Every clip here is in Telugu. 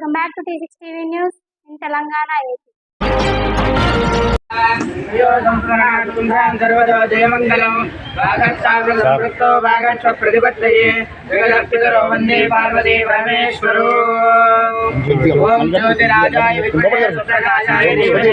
Welcome back to T six TV news in Telangana AP. జయమంగళం వాగత్తావృతో వాగత్వ ప్రతిపత్తయే జగదర్పితరో వందే పార్వతీ పరమేశ్వరో ఓం జ్యోతిరాజాయ విద్మహే సుప్రకాశాయ ధీమహి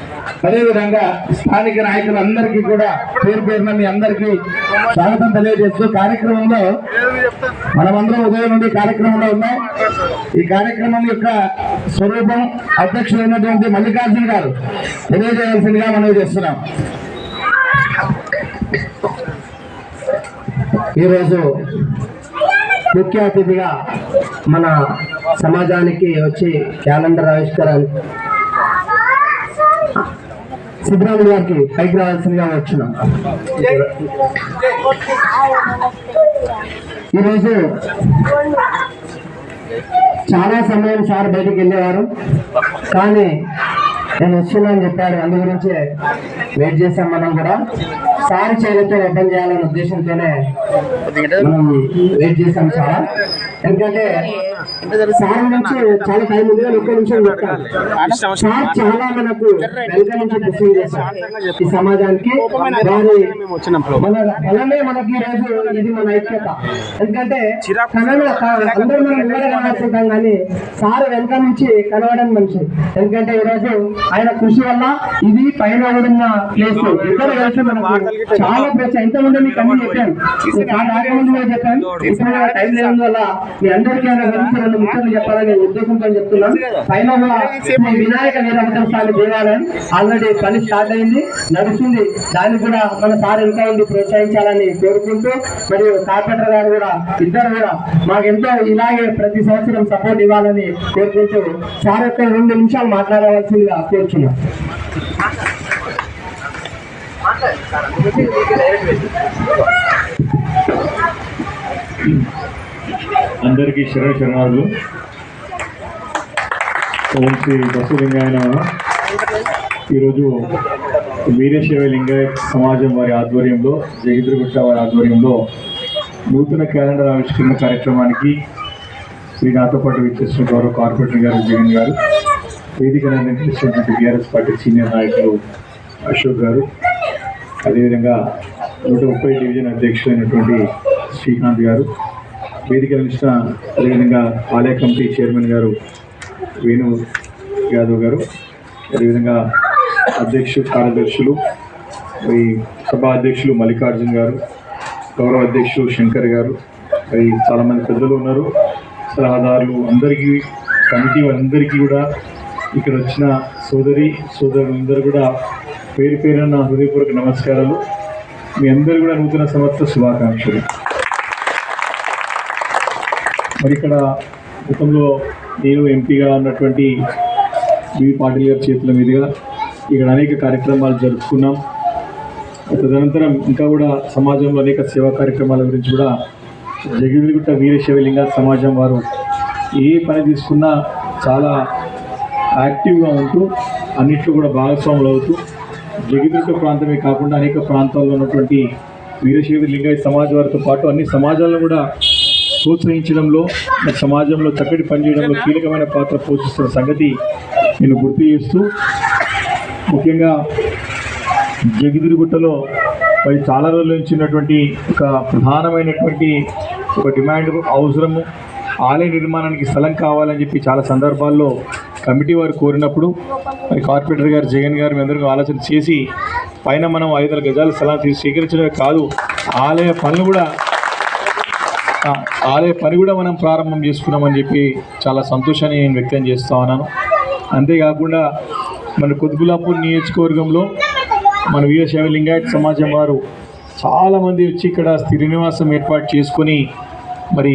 అదేవిధంగా స్థానిక నాయకులందరికీ కూడా పేరు పేరున మీ అందరికీ స్వాగతం తెలియజేస్తూ కార్యక్రమంలో మనమందరం ఉదయం నుండి కార్యక్రమంలో ఉన్నాం. ఈ కార్యక్రమం యొక్క స్వరూపం అధ్యక్షులైనటువంటి మల్లికార్జున గారు తెలియజేయాల్సిందిగా మనం చేస్తున్నాం. ఈరోజు ముఖ్య అతిథిగా మన సమాజానికి వచ్చి క్యాలెండర్ ఆవిష్కరణ సుబ్రహ్మణ్య గారికి పైకి రావాల్సిందిగా వచ్చినాం ఈరోజు చాలా సమయం సార్ బయటికి వెళ్ళేవారు. కానీ నేను వచ్చినా అని చెప్పాడు అందు గురించే వెయిట్ చేశాం మనం కూడా. సార్ చేతితో ఓపెన్ చేయాలనే ఉద్దేశంతోనే మనం వెయిట్ చేసాం చాలా. ఎందుకంటే సార్ నుంచి చాలా టైం ఉంది కానీ ఒక్క నిమిషం చెప్తాను సార్ చాలా మనకు వెనుక నుంచి కృషి చేశారు. ఈ సమాజానికి వారి మన బలమే మనకి ఈరోజు ఇది మన ఐక్యత. ఎందుకంటే అందరూ మనం ముందర కనబడుతుంటాం కానీ సార్ వెనుక నుంచి కలవడం మనిషి ఎందుకంటే ఈరోజు ఆయన కృషి వల్ల ఇది పైన ఉన్న ప్లేస్ ఇద్దరు కలిసి మనం చాలా ప్లేస్ ఎంతమంది మీకు అన్ని చెప్పాను. చాలా రాకముందు కూడా చెప్పాను. ఇప్పుడు టైం లేని వల్ల మీ అందరికీ గురించి రెండు ముఖ్యంగా చెప్పాలనే ఉద్దేశంతో చెప్తున్నాను. పైన వినాయక వీరభద్ర స్వామి దేవాలయం ఆల్రెడీ పని స్టార్ట్ అయింది నడుస్తుంది. దాన్ని కూడా మన సార్ ఇంకా ఉండి ప్రోత్సహించాలని కోరుకుంటూ మరియు కార్పెంటర్ గారు కూడా ఇద్దరు కూడా మాకు ఎంతో ఇలాగే ప్రతి సంవత్సరం సపోర్ట్ ఇవ్వాలని కోరుకుంటూ సార్ యొక్క రెండు నిమిషాలు మాట్లాడవలసిందిగా కోరుచున్నాం. అందరికీ శరణ శరణాలు. ఓం శ్రీ బసవలింగాయ ఈరోజు వీరశైవ లింగాయత్ సమాజం వారి ఆధ్వర్యంలో జగద్రగుట్ట వారి ఆధ్వర్యంలో నూతన క్యాలెండర్ ఆవిష్కరణ కార్యక్రమానికి శ్రీ నాతో పాటు విచ్చేసిన గౌరవ కార్పొరేటర్ గారు జగన్ గారు వేదికను అలంకరిస్తున్నటువంటి బీఆర్ఎస్ పార్టీ సీనియర్ నాయకులు అశోక్ గారు అదేవిధంగా నూట ముప్పై డివిజన్ అధ్యక్షులైనటువంటి శ్రీకాంత్ గారు వేదిక ఇచ్చిన అదేవిధంగా ఆలయ కమిటీ చైర్మన్ గారు వేణు యాదవ్ గారు అదేవిధంగా అధ్యక్షులు కార్యదర్శులు మరి సభా అధ్యక్షులు మల్లికార్జున్ గారు గౌరవ అధ్యక్షులు శంకర్ గారు మరి చాలామంది పెద్దలు ఉన్నారు. సలహాదారులు అందరికీ కమిటీ అందరికీ కూడా ఇక్కడ వచ్చిన సోదరి సోదరులందరూ కూడా పేరు పేరున్న నా హృదయపూర్వక నమస్కారాలు. మీ అందరూ కూడా నూతన సంవత్సర శుభాకాంక్షలు. మరి ఇక్కడ గతంలో నేను ఎంపీగా ఉన్నటువంటి బివి పాటిల్ గారి చేతుల మీదుగా ఇక్కడ అనేక కార్యక్రమాలు జరుపుకున్నాం. తదనంతరం ఇంకా కూడా సమాజంలో అనేక సేవా కార్యక్రమాల గురించి కూడా జగిరిగుట్ట వీరశైవలింగ సమాజం వారు ఏ పని తీసుకున్నా చాలా యాక్టివ్గా ఉంటూ అన్నిట్లో కూడా భాగస్వాములు అవుతూ జగిరిగుట్ట ప్రాంతమే కాకుండా అనేక ప్రాంతాల్లో ఉన్నటువంటి వీరశైవ లింగాయ సమాజ వారితో పాటు అన్ని సమాజాలను కూడా ప్రోత్సహించడంలో సమాజంలో చక్కటి పనిచేయడంలో కీలకమైన పాత్ర పోషిస్తున్న సంగతి నేను గుర్తు చేస్తూ ముఖ్యంగా జగిదిరిగుట్టలో మరి చాలా రోజుల నుంచి ఉన్నటువంటి ఒక ప్రధానమైనటువంటి ఒక డిమాండ్ అవసరము ఆలయ నిర్మాణానికి స్థలం కావాలని చెప్పి చాలా సందర్భాల్లో కమిటీ వారు కోరినప్పుడు మరి కార్పొరేటర్ గారు జగన్ గారు మీ అందరికీ ఆలోచన చేసి పైన మనం ఐదు గజాల స్థలాన్ని తీసి స్వీకరించడమే కాదు ఆలయ పనులు కూడా ఆలయ పని కూడా మనం ప్రారంభం చేసుకున్నామని చెప్పి చాలా సంతోషాన్ని నేను వ్యక్తం చేస్తూ ఉన్నాను. అంతేకాకుండా మన కుతుబులాపూర్ నియోజకవర్గంలో మన వీరశైవ లింగాయత్ సమాజం వారు చాలామంది వచ్చి ఇక్కడ స్థిర నివాసం ఏర్పాటు చేసుకొని మరి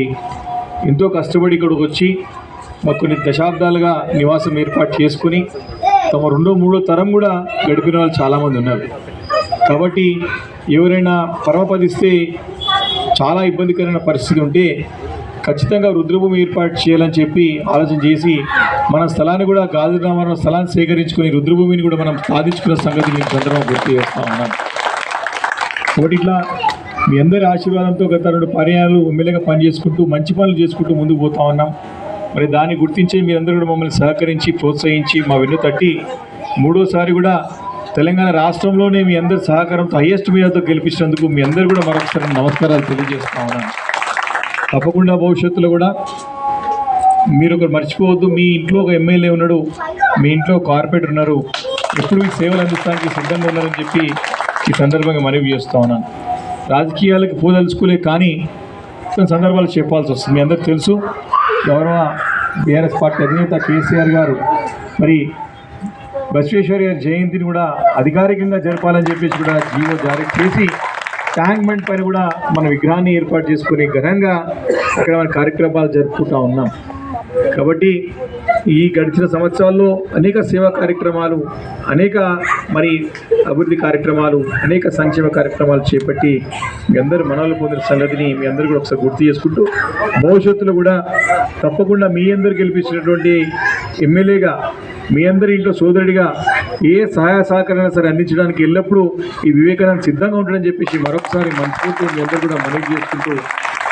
ఎంతో కష్టపడి ఇక్కడికి వచ్చి కొన్ని దశాబ్దాలుగా నివాసం ఏర్పాటు చేసుకొని తమ రెండో మూడో తరం కూడా గడిపిన వాళ్ళు చాలామంది ఉన్నారు. కాబట్టి ఎవరైనా పరమపదిస్తే చాలా ఇబ్బందికరమైన పరిస్థితి ఉంటే ఖచ్చితంగా రుద్రభూమి ఏర్పాటు చేయాలని చెప్పి ఆలోచన చేసి మన స్థలాన్ని కూడా గాజురామరం స్థలాన్ని సేకరించుకొని రుద్రభూమిని కూడా మనం సాధించుకున్న సంగతి మీకు సందర్భంగా గుర్తు చేస్తూ ఉన్నాం కాబట్టి ఇట్లా మీ అందరి ఆశీర్వాదంతో గత రెండు పర్యాలు ఎమ్మెల్యేగా పనిచేసుకుంటూ మంచి పనులు చేసుకుంటూ ముందుకు పోతా ఉన్నాం. మరి దాన్ని గుర్తించి మీరందరూ కూడా మమ్మల్ని సహకరించి ప్రోత్సహించి మా వెన్ను తట్టి మూడోసారి కూడా తెలంగాణ రాష్ట్రంలోనే మీ అందరి సహకారంతో హయ్యెస్ట్ మీడియాతో గెలిపించినందుకు మీ అందరూ కూడా మరొకసారి నమస్కారాలు తెలియజేస్తా ఉన్నాను. తప్పకుండా భవిష్యత్తులో కూడా మీరు ఒకరు మర్చిపోవద్దు. మీ ఇంట్లో ఒక ఎమ్మెల్యే ఉన్నాడు మీ ఇంట్లో కార్పొరేటర్ ఉన్నారు. ఎప్పుడు మీకు సేవలు అందిస్తానికి సిద్ధంగా ఉన్నారని చెప్పి ఈ సందర్భంగా మనవి చేస్తా ఉన్నాను. రాజకీయాలకు పోదలుచుకోలే కానీ కొన్ని సందర్భాలు చెప్పాల్సి వస్తుంది. మీ అందరికి తెలుసు. గౌరవ బీఆర్ఎస్ పార్టీ అధినేత కేసీఆర్ గారు. మరి బసవేశ్వర్ గారి జయంతిని కూడా అధికారికంగా జరపాలని చెప్పేసి కూడా జీవో జారీ చేసి ట్యాంక్మెంట్ పైన కూడా మన విగ్రహాన్ని ఏర్పాటు చేసుకుని ఘనంగా అక్కడ మన కార్యక్రమాలు జరుపుకుంటా ఉన్నాం. కాబట్టి ఈ గడిచిన సంవత్సరాల్లో అనేక సేవా కార్యక్రమాలు అనేక మరి అభివృద్ధి కార్యక్రమాలు అనేక సంక్షేమ కార్యక్రమాలు చేపట్టి మీ అందరూ మనవలు పొందిన సంగతిని మీ అందరూ కూడా ఒకసారి గుర్తు చేసుకుంటూ భవిష్యత్తులో కూడా తప్పకుండా మీ అందరు గెలిపించినటువంటి ఎమ్మెల్యేగా మీ అందరి ఇంట్లో సోదరుడిగా ఏ సహాయ సహకారాన్ని సరే అందించడానికి ఎల్లప్పుడూ ఈ వివేకానంద సిద్ధంగా ఉంటాడని చెప్పేసి మరొకసారి మనస్ఫూర్తి మీ అందరూ కూడా మనవి చేసుకుంటూ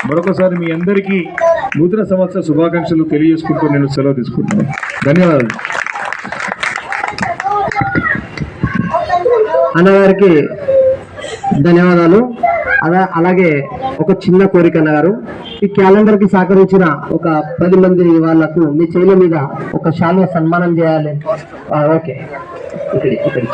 మరొకసారి మీ అందరికీ నూతన సంవత్సర శుభాకాంక్షలు తెలియజేసుకుంటూ నేను సెలవు తీసుకుంటున్నాను. ధన్యవాదాలు. అన్నగారికి ధన్యవాదాలు. అలా అలాగే ఒక చిన్న కోరిక అన్నగారు. ఈ క్యాలెండర్కి సహకరించిన ఒక పది మంది వాళ్ళకు మీ చేతుల మీద ఒక శాలువ సన్మానం చేయాలి. ఓకే. ఇక్కడ ఇక్కడ.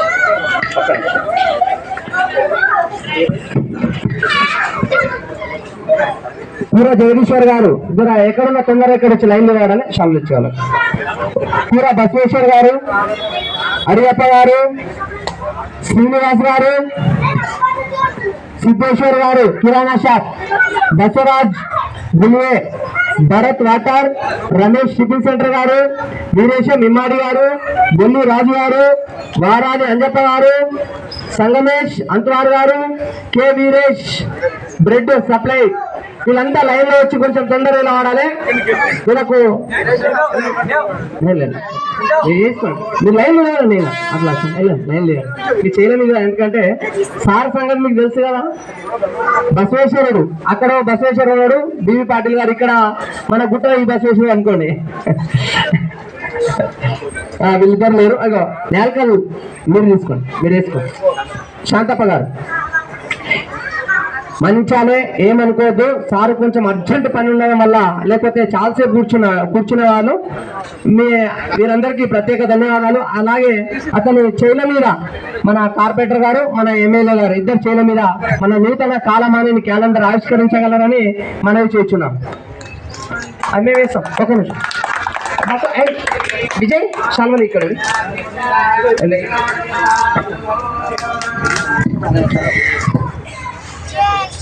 పూర జగదీశ్వర్ గారు. పూర ఎక్కడున్న తొందర ఎక్కడ వచ్చి లైన్లో రావడాలి షాలు ఇచ్చేవాళ్ళు. పూర బసవేశ్వర్ గారు అడియప్ప గారు శ్రీనివాస్ గారు సిద్ధేశ్వర్ గారు kirana shop Basavaraj Gulve Bharat water Ramesh shipping centre గారు వీరేశం ఇమ్మాడి గారు బొల్లు రాజు గారు వారాది అంజప్ప గారు సంగమేష్ అంతవారు గారు కె వీరేష్ బ్రెడ్ సప్లై వీళ్ళంతా లైన్లో వచ్చి కొంచెం తొందరగా ఆడాలి. వీళ్ళకు లేదు, లేదు. మీరు మీరు లైన్లో లేరు? నేను. అట్లా లైన్ లేదు మీరు చేయలేము కదా ఎందుకంటే సార్ సంగతి మీకు తెలుసు కదా? బసవేశ్వరుడు. అక్కడ బసవేశ్వరుడు బీవీ పాటిల్ గారు ఇక్కడ మన గుట్ట ఈ బసవేశ్వరుడు అనుకోండి. వీళ్ళిద్దరు లేరు. అగో నేలకలు మీరు తీసుకోండి. మీరు వేసుకోండి. శాంతప్ప గారు. మంచాలే ఏమనుకోవద్దు. సార్ కొంచెం అర్జెంట్ పని ఉండడం వల్ల లేకపోతే చాలాసేపు కూర్చున్న కూర్చునే వాళ్ళు మీ వీరందరికీ ప్రత్యేక ధన్యవాదాలు. అలాగే అతని చైల మీద మన కార్పొరేటర్ గారు మన ఎమ్మెల్యే గారు ఇద్దరు చైల మీద మన నూతన కాలమాని క్యాలెండర్ ఆవిష్కరించగలరని మనవి చేస్తున్నాం. అమ్మే వేస్తాం. ఒక నిమిషం. విజయ్ సల్వన్ ఇక్కడ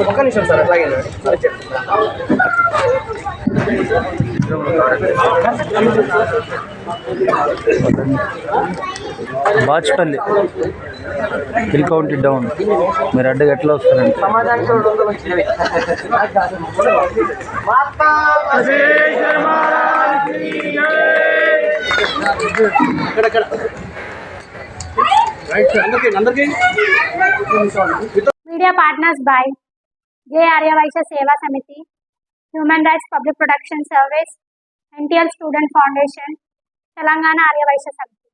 ఒక్క నిమిషం sir Bachupally. Hill county down. మీరు అడ్డగా ఎట్లా వస్తారండి? Media partners by J Aryavysya Seva Samithi human rights public protection service NTL student foundation Telangana Aryavysya Samithi